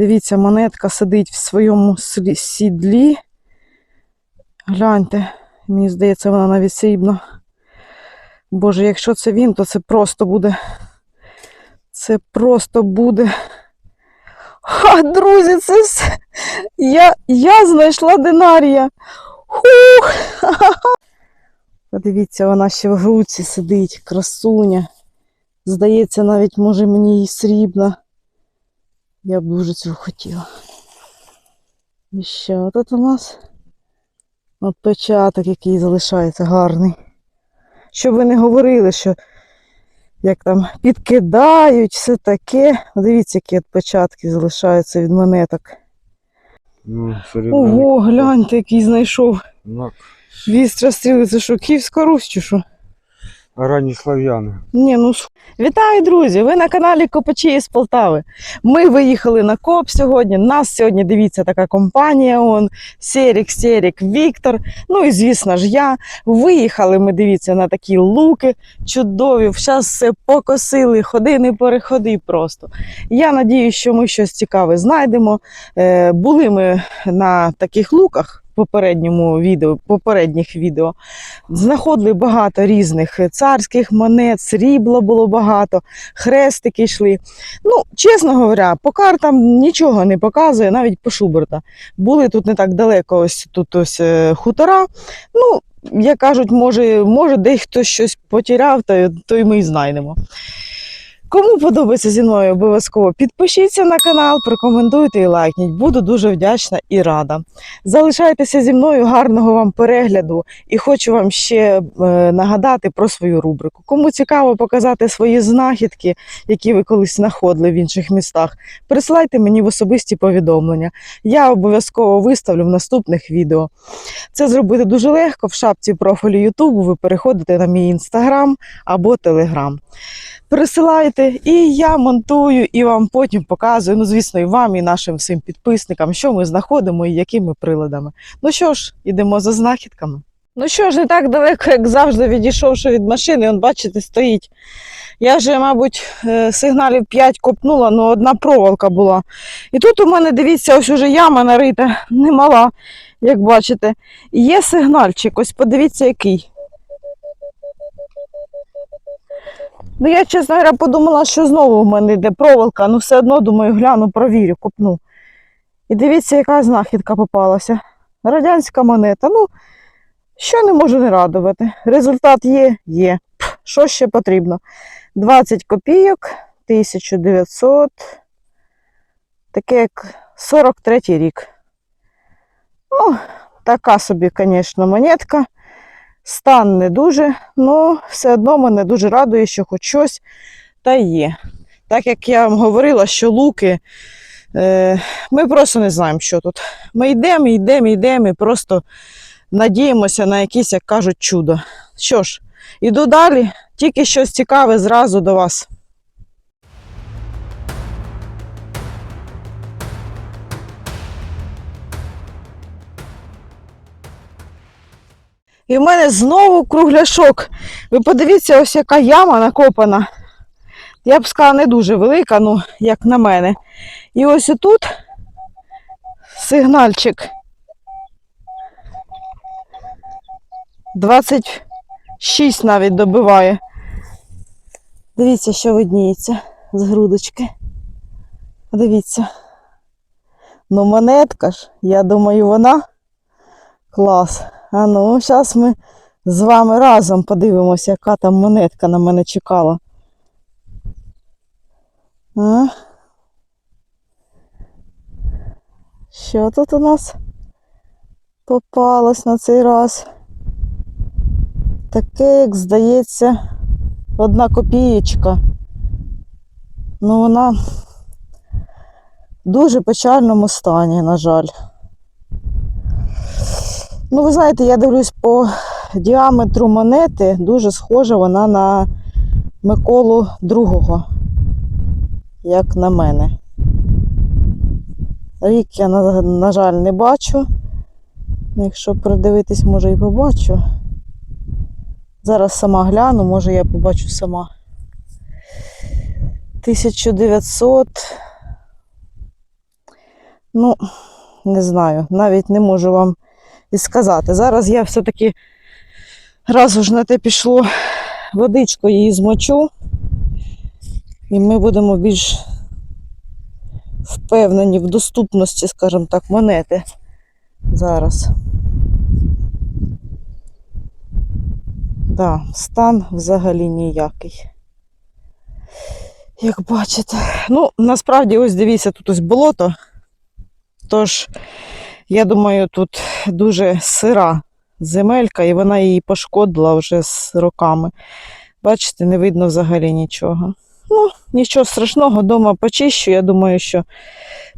Дивіться, монетка сидить в своєму сідлі. Гляньте, мені здається, вона навіть срібна. Боже, якщо це він, то це просто буде. Це просто буде. Ха, друзі, це все. Я, я знайшла динарія. Хух! Подивіться, вона ще в груці сидить, красуня. Здається, навіть може мені і срібна. Я б дуже цього хотіла. І ще тут у нас от початок, який залишається гарний. Щоб ви не говорили, що як там підкидають, все таке. Дивіться, які от залишаються від монеток. Ну, Ого, гляньте, який знайшов. Вістра стріли, це що, Київська Русь чи що? Ранні слав'яни. Ні, ну вітаю, друзі! Ви на каналі Копачі із Полтави. Ми виїхали на коп сьогодні. Нас сьогодні дивіться така компанія. Он Серік, Серік, Віктор. Ну і звісно ж, я. Виїхали ми дивіться на такі луки чудові. Зараз все покосили, ходи, не переходи просто. Я надію, що ми щось цікаве знайдемо. Е, були ми на таких луках. Попередньому відео, попередніх відео знаходили багато різних царських монет, срібла було багато, хрестики йшли. Ну, чесно говоря, по картам нічого не показує, навіть по Шуберта. Були тут не так далеко, ось тут ось е, хутора. Ну, як кажуть, може, може хтось щось потеряв, то, то й ми й знайдемо. Кому подобається зі мною, обов'язково підпишіться на канал, прокоментуйте і лайкніть. Буду дуже вдячна і рада. Залишайтеся зі мною, гарного вам перегляду. І хочу вам ще е, нагадати про свою рубрику. Кому цікаво показати свої знахідки, які ви колись знаходили в інших містах, присилайте мені в особисті повідомлення. Я обов'язково виставлю в наступних відео. Це зробити дуже легко. В шапці профілю Ютубу ви переходите на мій інстаграм або телеграм. Присилайте, і я монтую, і вам потім показую. Ну, звісно, і вам, і нашим всім підписникам, що ми знаходимо і якими приладами. Ну що ж, ідемо за знахідками. Ну що ж, не так далеко, як завжди, відійшовши від машини, он, бачите, стоїть. Я вже, мабуть, е, сигналів 5 копнула, але одна проволока була. І тут у мене, дивіться, ось уже яма нарита, немала, як бачите. Є сигнальчик, ось подивіться, який. Ну, я, чесно говоря, подумала, що знову в мене йде проволока, ну все одно, думаю, гляну, провірю, копну. І дивіться, яка знахідка попалася. Радянська монета. Ну, що не можу не радувати. Результат є, є. Що ще потрібно? 20 копійок, 1900, таке як 43 рік. Ну, така собі, звісно, монетка. Стан не дуже, але все одно мене дуже радує, що хоч щось та є. Так як я вам говорила, що луки, е, ми просто не знаємо, що тут. Ми йдемо, йдемо, йдемо і просто надіємося на якісь, як кажуть, чудо. Що ж, іду далі, тільки щось цікаве зразу до вас. І в мене знову кругляшок. Ви подивіться, ось яка яма накопана. Я б сказала, не дуже велика, ну, як на мене. І ось тут сигнальчик. 26 навіть добиває. Дивіться, що видніється з грудочки. Дивіться. Ну, монетка ж, я думаю, вона клас. А ну, зараз ми з вами разом подивимося, яка там монетка на мене чекала. А? Що тут у нас попалось на цей раз? Таке, як здається, одна копієчка. Ну, вона в дуже печальному стані, на жаль. Ну, ви знаєте, я дивлюсь по діаметру монети, дуже схожа вона на Миколу II, як на мене. Рік я, на, жаль, не бачу. Якщо придивитись, може і побачу. Зараз сама гляну, може я побачу сама. 1900. Ну, не знаю, навіть не можу вам і сказати. Зараз я все-таки раз уж на те пішло, водичку її змочу, і ми будемо більш впевнені в доступності, скажімо так, монети зараз. Да, стан взагалі ніякий. Як бачите. Ну, насправді, ось дивіться, тут ось болото. Тож, я думаю, тут дуже сира земелька, і вона її пошкодила вже з роками. Бачите, не видно взагалі нічого. Ну, нічого страшного, вдома почищу. Я думаю, що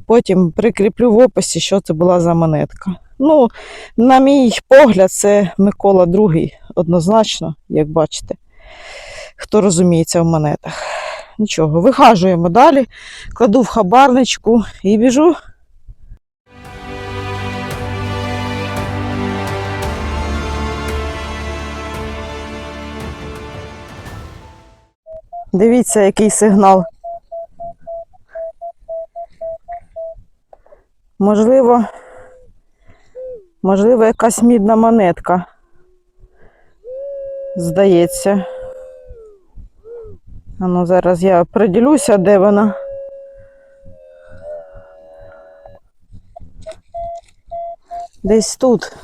потім прикріплю в описі, що це була за монетка. Ну, на мій погляд, це Микола II, однозначно, як бачите, хто розуміється в монетах. Нічого, вихажуємо далі, кладу в хабарничку і біжу. Дивіться, який сигнал. Можливо, можливо, якась мідна монетка. Здається. А ну, зараз я приділюся, де вона. Десь тут.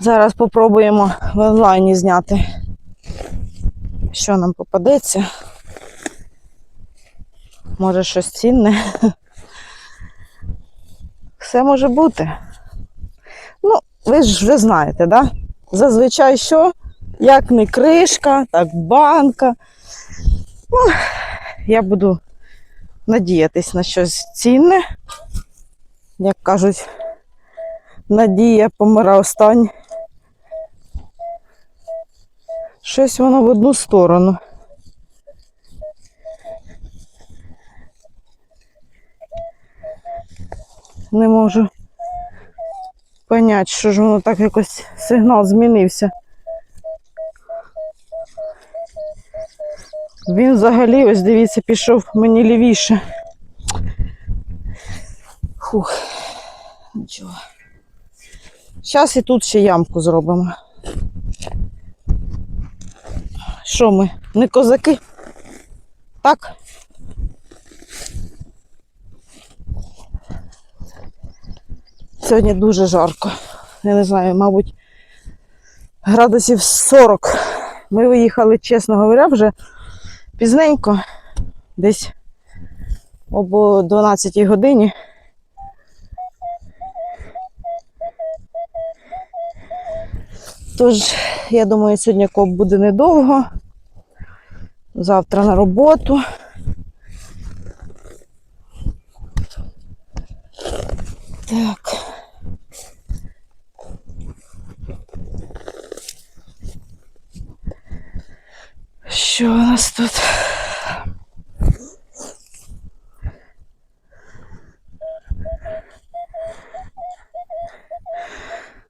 Зараз попробуємо в онлайні зняти, що нам попадеться. Може щось цінне. Все може бути. Ну, ви ж вже знаєте, да? Зазвичай що? Як не кришка, так банка. Ну, я буду надіятись на щось цінне. Як кажуть, надія помира остань. Щось воно в одну сторону. Не можу понять, що ж воно так якось сигнал змінився. Він взагалі, ось дивіться, пішов мені лівіше. Фух, нічого. Зараз і тут ще ямку зробимо. Що ми? Не козаки? Так? Сьогодні дуже жарко. Я не знаю, мабуть, градусів 40. Ми виїхали, чесно говоря, вже пізненько, десь об 12 годині. Тож, я думаю, сьогодні коп буде недовго. Завтра на роботу. Так. Що у нас тут?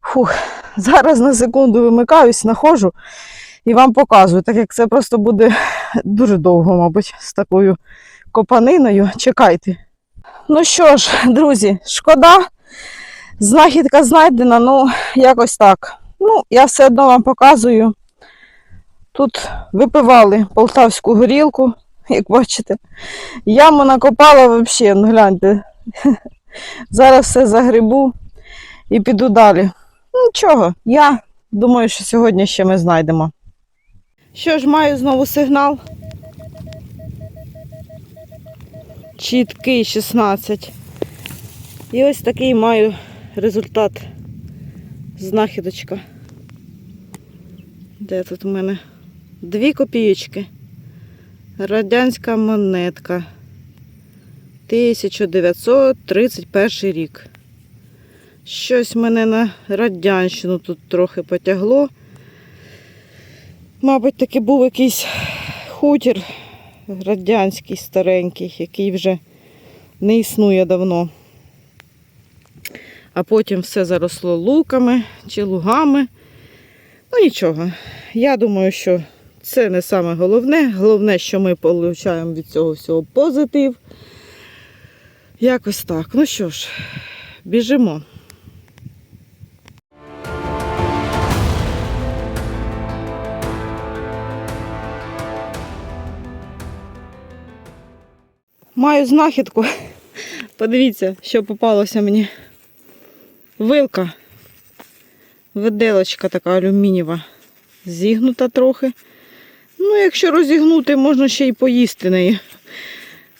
Фух, зараз на секунду вимикаюсь, знаходжу і вам показую, так як це просто буде дуже довго, мабуть, з такою копаниною. Чекайте. Ну що ж, друзі, шкода, знахідка знайдена, ну, якось так. Ну, я все одно вам показую. Тут випивали полтавську горілку, як бачите. Яму накопала взагалі, ну гляньте. Зараз все загребу і піду далі. Нічого, я думаю, що сьогодні ще ми знайдемо. Що ж, маю знову сигнал. Чіткий 16. І ось такий маю результат. Знахідочка. Де тут у мене? Дві копієчки. Радянська монетка. 1931 рік. Щось мене на радянщину тут трохи потягло. Мабуть, таки був якийсь хутір радянський старенький, який вже не існує давно. А потім все заросло луками чи лугами. Ну нічого. Я думаю, що це не саме головне. Головне, що ми отримуємо від цього всього позитив. Якось так. Ну що ж, біжимо. Маю знахідку. Подивіться, що попалося мені. Вилка. Виделочка така алюмінієва. Зігнута трохи. Ну, якщо розігнути, можна ще й поїсти неї.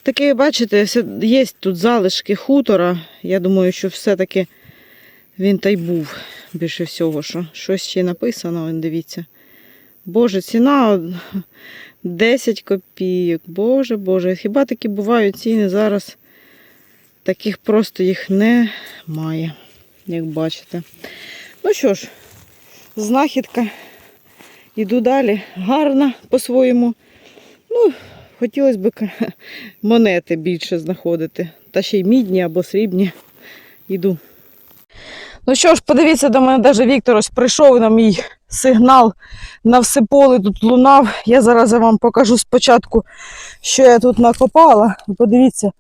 Таке, бачите, є тут залишки хутора. Я думаю, що все-таки він та й був більше всього, що щось ще написано, дивіться. Боже, ціна 10 копійок. Боже, Боже, хіба такі бувають ціни зараз? Таких просто їх немає, як бачите. Ну що ж, знахідка. Іду далі. Гарна по-своєму. Ну, хотілося б монети більше знаходити. Та ще й мідні або срібні. Іду. Ну що ж, подивіться, до мене навіть Віктор ось прийшов на мій сигнал на все поле тут лунав. Я зараз вам покажу спочатку, що я тут накопала. Подивіться,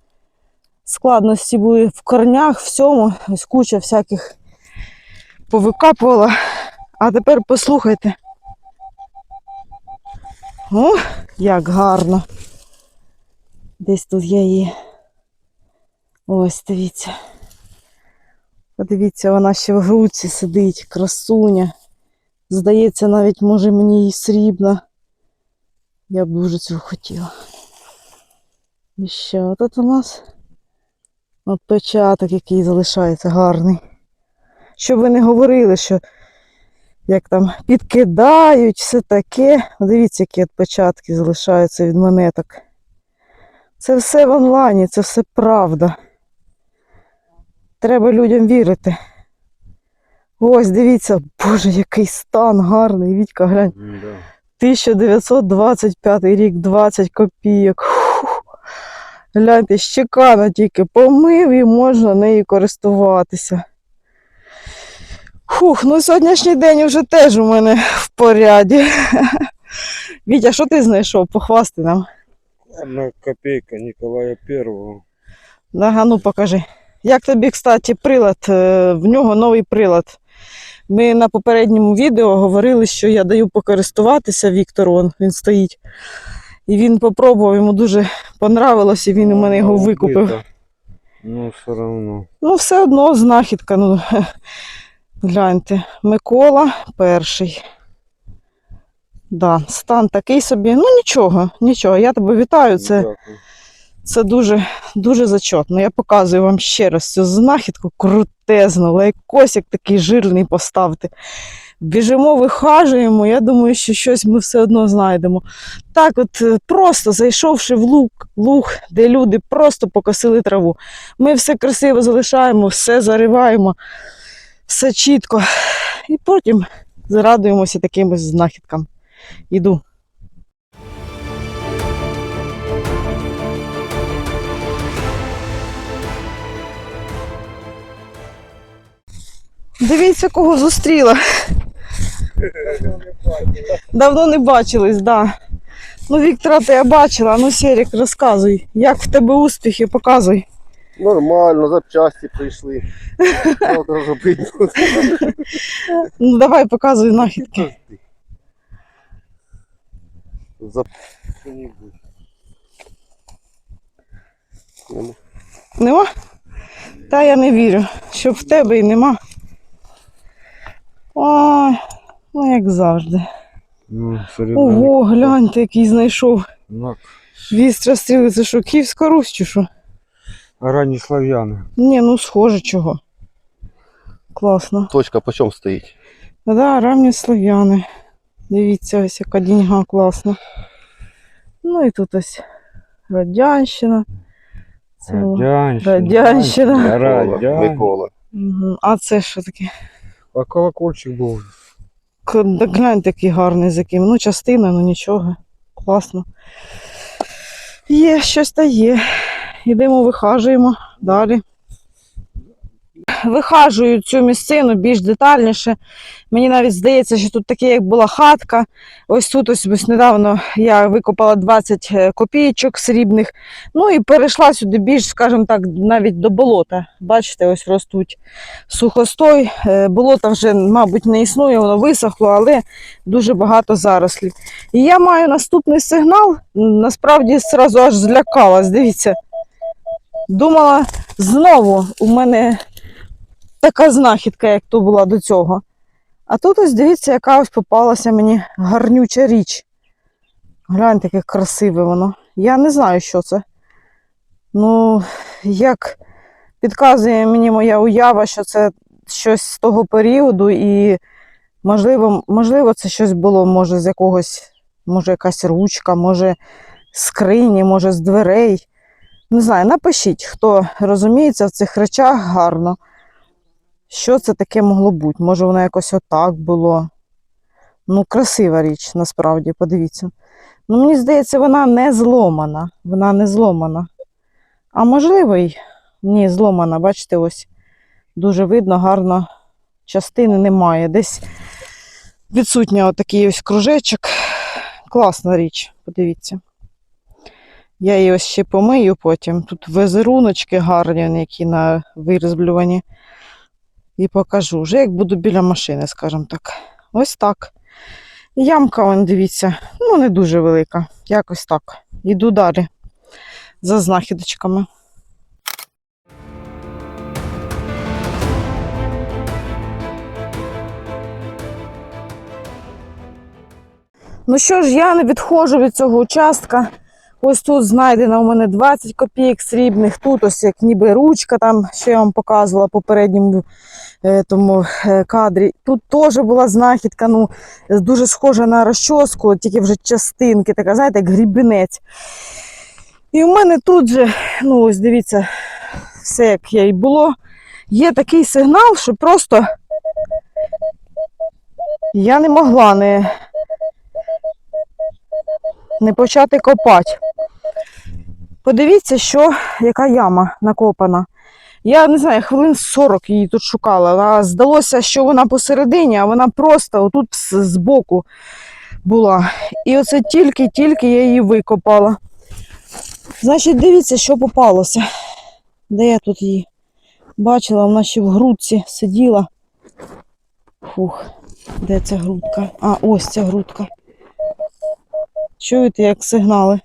складності були в корнях, всьому. Ось куча всяких повикапувала. А тепер послухайте. О, як гарно. Десь тут я її. Ось, дивіться. Подивіться, вона ще в грудці сидить, красуня. Здається, навіть може мені і срібна. Я б дуже цього хотіла. І що тут у нас? От який залишається гарний. Щоб ви не говорили, що як там підкидають, все таке. Дивіться, які відпечатки залишаються від монеток. Це все в онлайні, це все правда. Треба людям вірити. Ось, дивіться, боже, який стан гарний. Вітька, глянь. 1925 рік, 20 копійок. Фух. Гляньте, щекана тільки помив і можна нею користуватися. Фух, ну сьогоднішній день вже теж у мене в поряді. Вітя, що ти знайшов? Похвасти нам. Одна копейка Николая Первого. Ага, ну покажи. Як тобі, кстати, прилад? Е, В нього новий прилад. Ми на попередньому відео говорили, що я даю покористуватися Віктору, он, він стоїть. І він попробував, йому дуже понравилось, і він у мене його викупив. Ну, все равно. Ну, все одно знахідка. Ну, гляньте, Микола перший. Да, стан такий собі. Ну нічого, нічого. Я тебе вітаю. Це, Дякую. Це дуже, дуже зачетно. Я показую вам ще раз цю знахідку крутезну, лайкосик такий жирний поставити. Біжимо, вихажуємо. Я думаю, що щось ми все одно знайдемо. Так, от е, просто зайшовши в луг, луг, де люди просто покосили траву. Ми все красиво залишаємо, все зариваємо, все чітко. І потім зарадуємося таким знахідкам. Іду. Дивіться, кого зустріла. Давно не бачились, так. Да. Ну, Віктора, ти я бачила. Ну, Серік, розказуй, як в тебе успіхи, показуй. Нормально, запчасті прийшли. Ну, давай показуй знахідки. Зап... Нема. Нема? Та я не вірю, що в тебе і нема. Ой, ну як завжди. Ну, Ого, гляньте, який знайшов. знак. Вістра стріли, це що, Київська Русь чи що? Ранні слав'яни. Ні, ну схоже чого. Класно. Точка по чому стоїть? Да, рамні слов'яни. Дивіться, ось яка діньга класна. Ну і тут ось Радянщина. Це... Радянщина. Радянщина. Микола. Радянщина. Микола. Угу. А це що таке? А колокольчик був. Глянь, такий гарний з яким. Ну, частина, ну нічого. Класно. Є, щось та є. Йдемо, вихажуємо далі. Вихажую цю місцину більш детальніше. Мені навіть здається, що тут таке, як була хатка. Ось тут ось, ось недавно я викопала 20 е, копійочок срібних. Ну і перейшла сюди більш, скажімо так, навіть до болота. Бачите, ось ростуть сухостой. Е, Болота вже, мабуть, не існує, воно висохло, але дуже багато зарослів. І я маю наступний сигнал. Насправді зразу аж злякалась. Дивіться. Думала, знову у мене така знахідка, як то була до цього. А тут ось дивіться, яка ось попалася мені гарнюча річ. Гляньте, яке красиве воно. Я не знаю, що це. Ну, як підказує мені моя уява, що це щось з того періоду, і можливо, можливо, це щось було, може, з якогось, може, якась ручка, може, з скрині, може, з дверей. Не знаю, напишіть, хто розуміється в цих речах гарно. Що це таке могло бути? Може, воно якось отак було. Ну, красива річ, насправді, подивіться. Ну, мені здається, вона не зломана. Вона не зломана. А можливо, й ні, зломана. Бачите, ось дуже видно, гарно частини немає. Десь відсутня отакий ось кружечок. Класна річ, подивіться. Я її ось ще помию потім. Тут візеруночки гарні, які на вирізблювані. І покажу. Вже як буду біля машини, скажімо так. Ось так. Ямка, вон, дивіться, ну не дуже велика. Якось так. Йду далі за знахідочками. Ну що ж, я не відходжу від цього участка. Ось тут знайдено у мене 20 копійок срібних. Тут ось як ніби ручка, там, що я вам показувала в попередньому е, тому е, кадрі. Тут теж була знахідка, ну, дуже схожа на розчоску, тільки вже частинки, така, знаєте, як грібінець. І у мене тут же, ну ось дивіться, все як я й було. Є такий сигнал, що просто я не могла не, не почати копати. Подивіться, що, яка яма накопана. Я не знаю, хвилин 40 її тут шукала. Здалося, що вона посередині, а вона просто отут збоку була. І оце тільки-тільки я її викопала. Значить, дивіться, що попалося. Де я тут її бачила, вона ще в грудці сиділа. Фух, де ця грудка? А, ось ця грудка. Чуєте, як сигнали?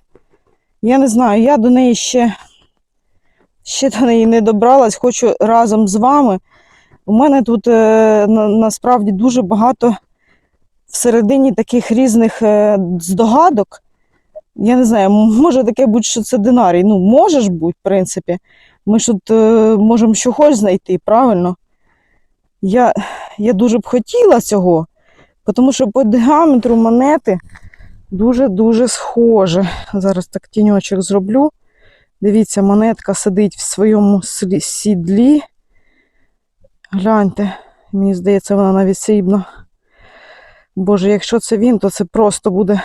Я не знаю, я до неї ще, ще до неї не добралась, хочу разом з вами. У мене тут е, на, насправді дуже багато всередині таких різних е, здогадок. Я не знаю, може таке бути, що це динарій. Ну, може ж бути, в принципі. Ми ж тут е, можемо що хоч знайти, правильно? Я, я дуже б хотіла цього, тому що по діаметру монети дуже-дуже схоже. Зараз так тіньочок зроблю. Дивіться, монетка сидить в своєму сідлі. Гляньте, мені здається, вона навіть срібна. Боже, якщо це він, то це просто буде.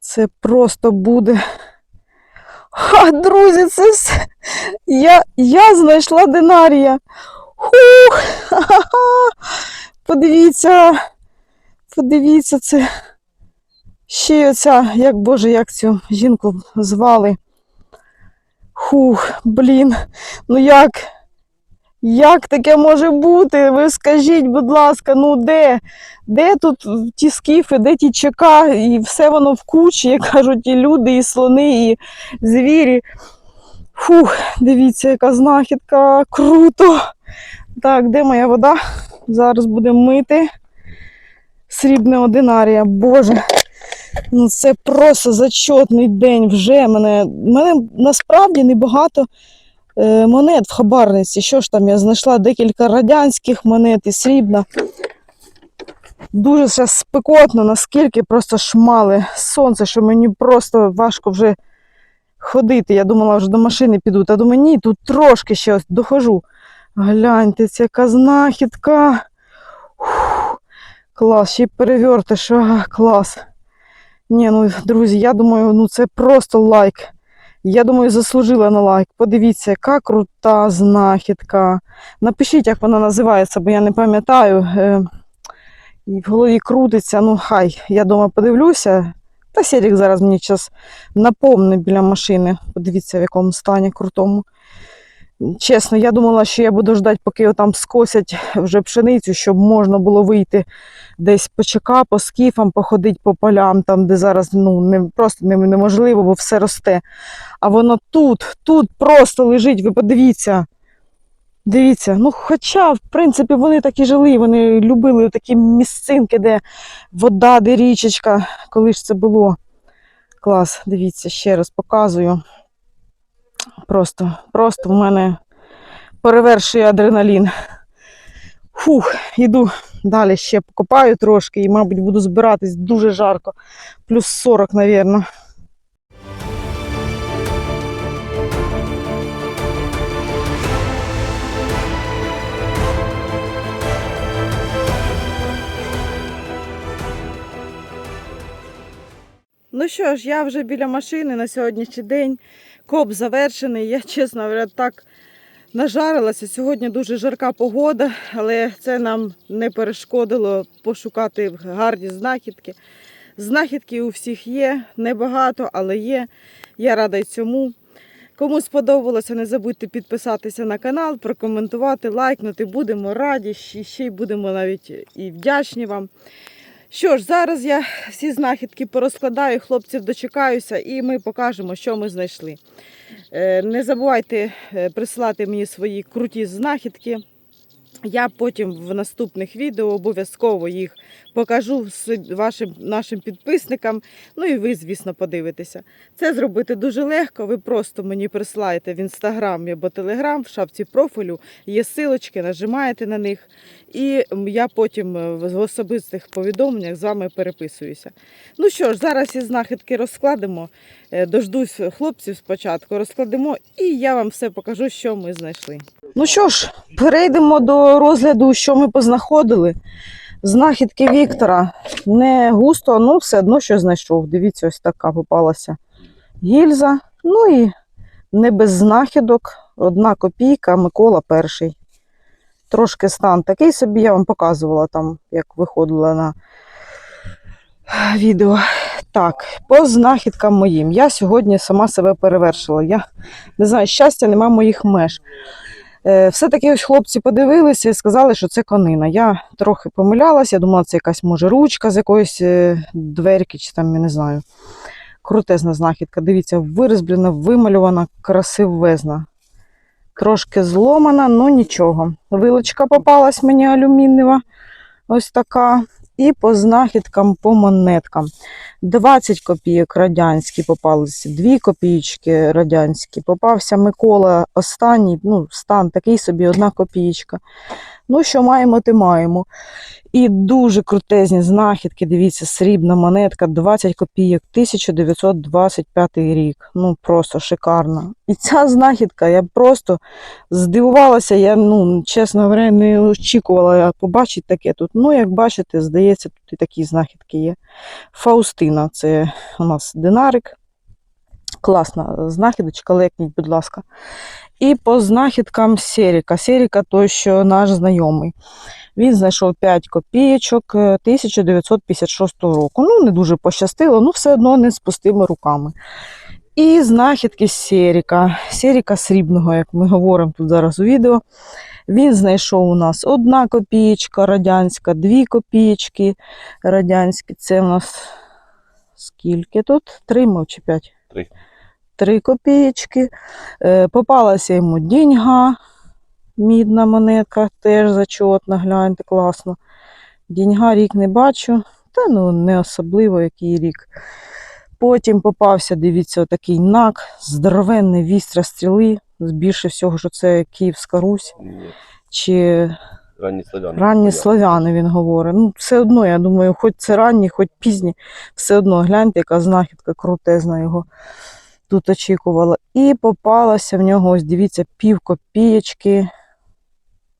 Це просто буде. Ха, друзі, це все. Я, я знайшла динарія. Хух! Подивіться. Подивіться це. Ще оця, як Боже, як цю жінку звали. Хух, блін. Ну як? Як таке може бути? Ви скажіть, будь ласка, ну де? Де тут ті скіфи, де ті ЧК, і все воно в кучі, як кажуть, і люди, і слони, і звірі. Фух, дивіться, яка знахідка, круто. Так, де моя вода? Зараз будемо мити. Срібне одинарія. Боже, ну це просто зачетний день вже. Мене, мене насправді небагато е, монет в хабарниці. Що ж там, я знайшла декілька радянських монет і срібна. Дуже зараз спекотно, наскільки просто шмали сонце, що мені просто важко вже ходити. Я думала, вже до машини піду. Та думаю, ні, тут трошки ще ось доходжу. Гляньте, це яка знахідка. Клас, ще й перевертиш, ага, клас. Ні, ну, друзі, я думаю, ну це просто лайк. Я думаю, заслужила на лайк. Подивіться, яка крута знахідка. Напишіть, як вона називається, бо я не пам'ятаю. Е, І в голові крутиться. Ну, хай, я дома подивлюся. Та Сірік зараз мені час наповне біля машини. Подивіться, в якому стані крутому. Чесно, я думала, що я буду ждати, поки там скосять вже пшеницю, щоб можна було вийти десь по ЧК, по скіфам, походити по полям, там, де зараз ну, не, просто неможливо, бо все росте. А воно тут, тут просто лежить, ви подивіться. Дивіться, ну хоча, в принципі, вони так і жили, вони любили такі місцинки, де вода, де річечка, коли ж це було. Клас, дивіться, ще раз показую. Просто, просто в мене перевершує адреналін. Фух, іду далі ще покопаю трошки і, мабуть, буду збиратись дуже жарко. Плюс 40, мабуть. Ну що ж, я вже біля машини на сьогоднішній день. Коп завершений. Я, чесно говоря, так нажарилася. Сьогодні дуже жарка погода, але це нам не перешкодило пошукати гарні знахідки. Знахідки у всіх є, небагато, але є. Я рада й цьому. Кому сподобалося, не забудьте підписатися на канал, прокоментувати, лайкнути. Будемо раді, ще ще й будемо навіть і вдячні вам. Що ж, зараз я всі знахідки порозкладаю, хлопців дочекаюся, і ми покажемо, що ми знайшли. Е, Не забувайте е, присилати мені свої круті знахідки. Я потім в наступних відео обов'язково їх покажу вашим нашим підписникам. Ну і ви, звісно, подивитеся. Це зробити дуже легко. Ви просто мені присилаєте в інстаграм або телеграм, в шапці профілю є силочки, нажимаєте на них, і я потім е, в особистих повідомленнях з вами переписуюся. Ну що ж, зараз і знахідки розкладемо. Е, Дождусь хлопців спочатку, розкладемо, і я вам все покажу, що ми знайшли. Ну що ж, перейдемо до розгляду, що ми познаходили. Знахідки Віктора не густо, ну все одно що знайшов. Дивіться, ось така попалася гільза. Ну і не без знахідок. Одна копійка, Микола перший. Трошки стан такий собі, я вам показувала там, як виходила на відео. Так, по знахідкам моїм. Я сьогодні сама себе перевершила. Я не знаю, щастя, нема моїх меж. Е, Все-таки ось хлопці подивилися і сказали, що це конина. Я трохи помилялася, я думала, це якась може ручка з якоїсь е, дверки, чи там, я не знаю. Крутезна знахідка. Дивіться, вирізблена, вималювана, красивезна. Трошки зломана, ну нічого. Вилочка попалась мені алюмінієва. Ось така. І по знахідкам, по монеткам. 20 копійок радянські попалися, 2 копійки радянські. Попався Микола останній, ну, стан такий собі, одна копійка. Ну, що маємо, те маємо. І дуже крутезні знахідки. Дивіться, срібна монетка, 20 копійок, 1925 рік. Ну, просто шикарно. І ця знахідка, я просто здивувалася, я, ну, чесно говоря, не очікувала побачити таке тут. Ну, як бачите, здається, тут і такі знахідки є. Фаустина, це у нас динарик. Класна знахідочка, лекніть, будь ласка. І по знахідкам Серіка. Серіка той, що наш знайомий. Він знайшов 5 копійочок е, 1956 року. Ну, не дуже пощастило, ну все одно не з пустими руками. І знахідки Серіка. Серіка срібного, як ми говоримо тут зараз у відео. Він знайшов у нас одна копієчка радянська, дві копієчки радянські. Це у нас скільки тут? Три, мов чи п'ять? Три. Три копієчки. Е, попалася йому діньга, мідна монетка, теж зачотна, гляньте, класно. Діньга рік не бачу, та ну не особливо який рік. Потім попався, дивіться, отакий нак, здоровенний вістря стріли. Більше всього, що це Київська Русь чи ранні славяни. Ранні славяни, він говорить. Ну, все одно, я думаю, хоч це ранні, хоч пізні, все одно гляньте, яка знахідка крутезна його тут очікувала. І попалася в нього, ось дивіться, пів копієчки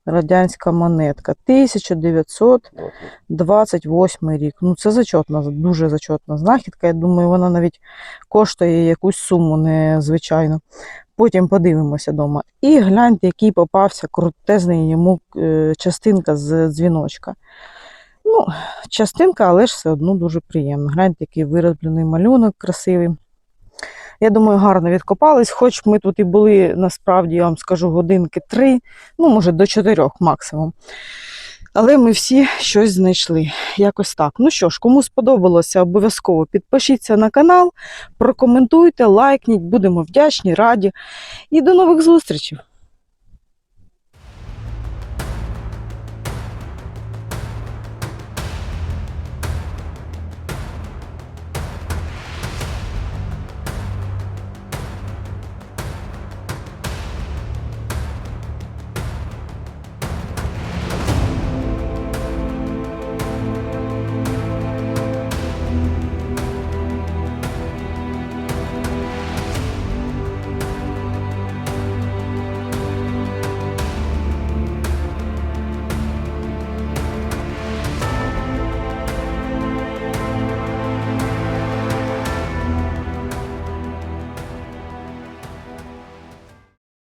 Радянська монетка. 1928 рік. Ну, це зачетна, дуже зачетна знахідка. Я думаю, вона навіть коштує якусь суму незвичайну. Потім подивимося вдома. І гляньте, який попався крутезний йому е, частинка з дзвіночка. Ну, частинка, але ж все одно дуже приємно. Гляньте, який вироблений малюнок красивий. Я думаю, гарно відкопались, хоч ми тут і були насправді, я вам скажу, годинки три, ну, може, до чотирьох максимум. Але ми всі щось знайшли. Якось так. Ну що ж, кому сподобалося, обов'язково підпишіться на канал, прокоментуйте, лайкніть, будемо вдячні, раді. І до нових зустрічей!